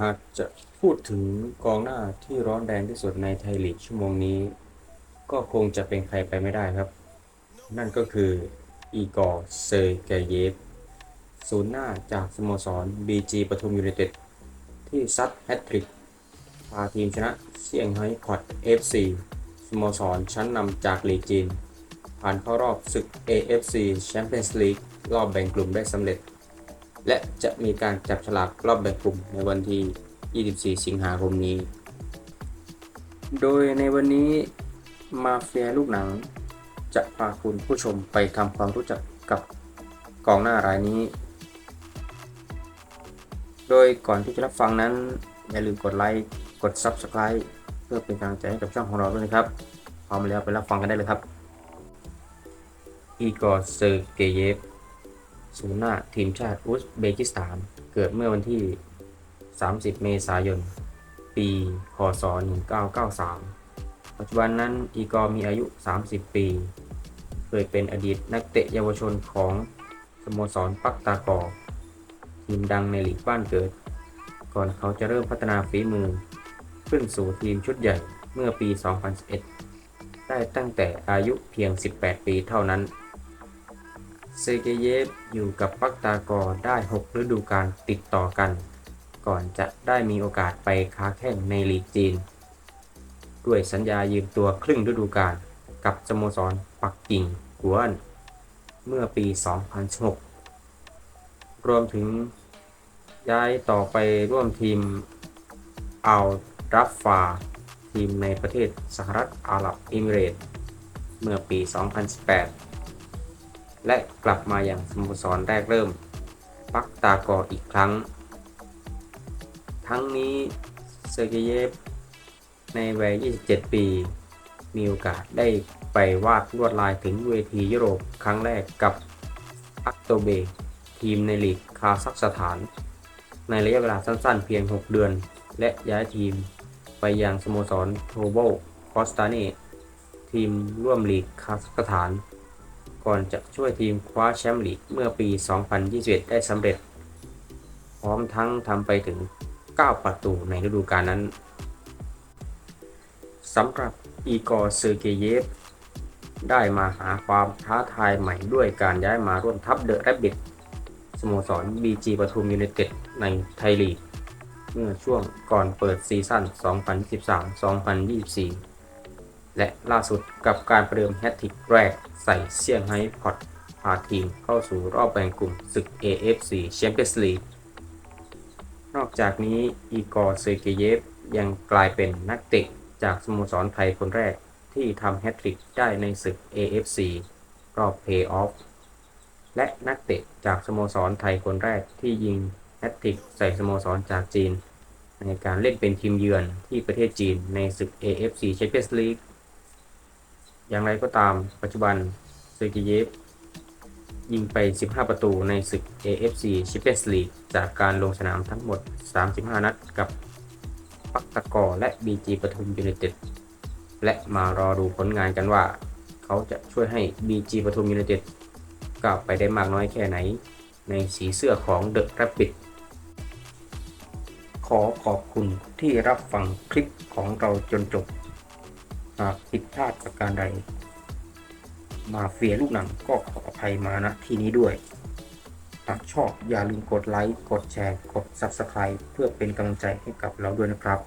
หากจะพูดถึงกองหน้าที่ร้อนแรงที่สุดในไทยลีกชั่วโมงนี้ ก็คงจะเป็นใครไปไม่ได้ครับ นั่นก็คืออีกอร์เซย์เกเยฟศูนย์หน้าจากสโมสร BG ปทุมยูไนเต็ดที่ซัดแฮตทริกพาทีมชนะเซี่ยงไฮ้คอด FC สโมสรชั้นนำจากลีกจีน ผ่านเข้ารอบศึก AFC Champions League รอบแบ่งกลุ่มได้สำเร็จ และจะมีการจับฉลากรอบแบ่งกลุ่มในวันที่ 24 สิงหาคมนี้ โดยในวันนี้มาเฟียลูกหนัง จะพาคุณผู้ชมไปทำความรู้จักกับกองหน้ารายนี้ โดยก่อนที่จะรับฟังนั้น อย่าลืมกดไลค์ กด Subscribe เพื่อเป็นกำลังใจให้กับช่องของเราด้วยนะครับ พร้อมแล้วไปรับฟังกันได้เลยครับอีกอร์เซอร์เกเยฟ ศูนย์หน้าทีมชาติอุซเบกิสถาน เกิดเมื่อวันที่ 30 เมษายน ปีคศ1993 ปัจจุบันนั้นอีกอร์มีอายุ 30 ปี เคยเป็นอดีตนักเตะเยาวชนของสโมสรปักตากอทีมดังในลีกบ้านเกิด ก่อนเขาจะเริ่มพัฒนาฝีมือ ขึ้นสู่ทีมชุดใหญ่เมื่อปี 2011 ได้ตั้งแต่อายุเพียง 18 ปีเท่านั้น เซเกเยฟอยู่กับปักตากอได้ 6 ฤดูกาลติดต่อกัน ก่อนจะได้มีโอกาสไปค้าแข่งในลีกจีน ด้วยสัญญายืมตัวครึ่งฤดูกาลกับสโมสรปักกิ่งกวน เมื่อปี 2016รวมถึงย้ายต่อไปร่วมทีมอัลรัฟฟา ทีมในประเทศสหรัฐอาหรับเอมิเรตส์เมื่อปี 2018 และกลับมาอย่างสโมสรแรกเริ่ม ปักตากออีกครั้ง ทั้งนี้เซอร์เกเยฟในวัย 27 ปี มีโอกาสได้ไปวาดลวดลายถึงเวทียุโรปครั้งแรกกับอักโตเบ ทีมในลีกคาซัคสถาน ในระยะเวลาสั้นๆ เพียง 6 เดือน และย้ายทีมไปยังสโมสรโทโบคอสตาเนทีมร่วมลีกคาซัคสถาน ก่อนจะช่วยทีมคว้าแชมป์ลีกเมื่อปี 2021 ได้สำเร็จ พร้อมทั้งทำไปถึง 9 ประตูในฤดูกาลนั้นสำหรับอีกอร์เซอร์เกเยฟ ได้มาหาความท้าทายใหม่ด้วยการย้ายมาร่วมทัพเดอะแรบบิทสโมสร BG ปทุมยูไนเต็ดในไทยลีก เมื่อช่วงก่อนเปิดซีซั่น 2013-2024 และล่าสุดกับการประเดิมแฮตทริกแรกใส่เซี่ยงไฮ้พอตพาทีมเข้าสู่รอบแบ่งกลุ่มศึก AFC Champions League นอกจากนี้อีกอร์เซอร์เกเยฟยังกลายเป็นนักเตะจากสโมสรไทยคนแรกที่ทำแฮตทริกได้ในศึก AFC รอบเพย์ออฟและนักเตะจากสโมสรไทยคนแรกที่ยิงแฮตทริกใส่สโมสรจากจีน ในการเล่นเป็นทีมเยือนที่ประเทศจีนในศึก AFC Champions League อย่างไรก็ตามปัจจุบันเซอร์กิเยฟยิงไป 15 ประตูในศึก AFC Champions League จากการลงสนามทั้งหมด 35 นัดกับปักตะกอและ BG ปทุมยูไนเต็ดและมารอดูผลงานกันว่า เขาจะช่วยให้ BG ปทุมยูไนเต็ดก้าวไปได้มากน้อยแค่ไหน ในสีเสื้อของ The Rabbit ขอขอบคุณที่รับฟังคลิปของเราจนจบ หากผิดพลาดประการใด มาเฟียลูกหนังก็ขออภัยมาณที่นี้ด้วย หากชอบอย่าลืมกดไลค์ กดแชร์ กด Subscribe เพื่อเป็นกำลังใจให้กับเราด้วยนะครับ